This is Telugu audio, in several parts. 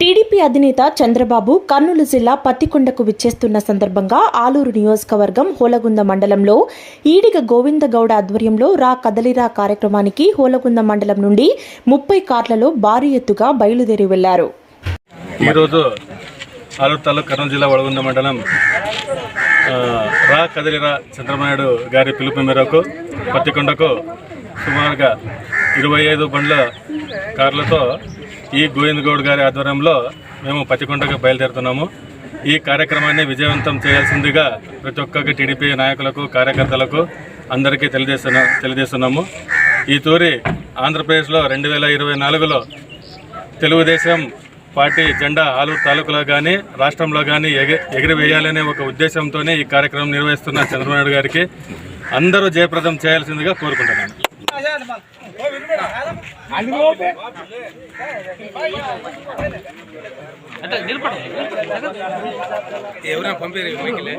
టీడీపీ అధినేత చంద్రబాబు కర్నూలు జిల్లా పత్తికొండకు విచ్చేస్తున్న సందర్భంగా ఆలూరు నియోజకవర్గం హోలగుంద మండలంలో ఈడిగ గోవిందగౌడ ఆధ్వర్యంలో రా కదలిరా కార్యక్రమానికి హోలగుంద మండలం నుండి ముప్పై కార్లలో భారీ ఎత్తుగా బయలుదేరి వెళ్ళారు. ఈరోజు ఆలూరు తాలూకు కర్నూలు జిల్లా వడగుంద మండలం రా కదలిరా చంద్రబాబు గారి పిలుపు మేరకు పత్తికొండకు సుమారుగా ఇరవై ఐదు బండ్ల కార్లతో ఈ గోవింద్ గౌడ్ గారి ఆధ్వర్యంలో మేము పత్తికొండకు బయలుదేరుతున్నాము. ఈ కార్యక్రమాన్ని విజయవంతం చేయాల్సిందిగా ప్రతి ఒక్కరికి టీడీపీ నాయకులకు కార్యకర్తలకు అందరికీ తెలియజేస్తున్నా తెలియజేస్తున్నాము. ఈ తూరి ఆంధ్రప్రదేశ్లో రెండు వేల ఇరవై నాలుగులో తెలుగుదేశం పార్టీ జెండా ఆలూరు తాలూకులో కానీ రాష్ట్రంలో కానీ ఎగ ఎగిరివేయాలనే ఒక ఉద్దేశంతోనే ఈ కార్యక్రమం నిర్వహిస్తున్న చంద్రబాబు నాయుడు గారికి అందరూ జయప్రదం చేయాల్సిందిగా కోరుకుంటున్నాను అంటే నిలబడి ఎవరైనా పంపారు మైకిలే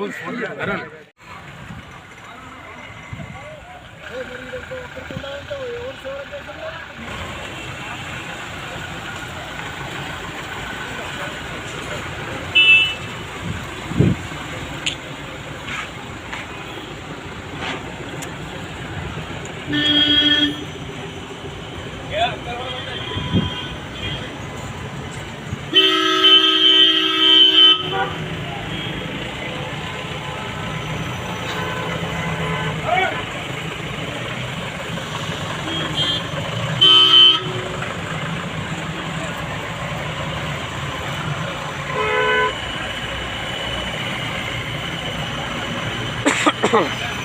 Huh.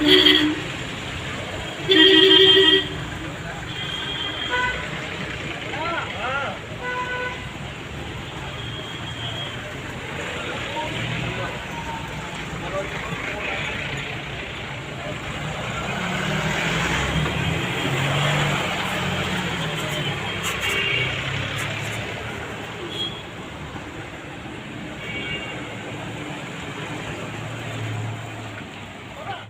Yeah.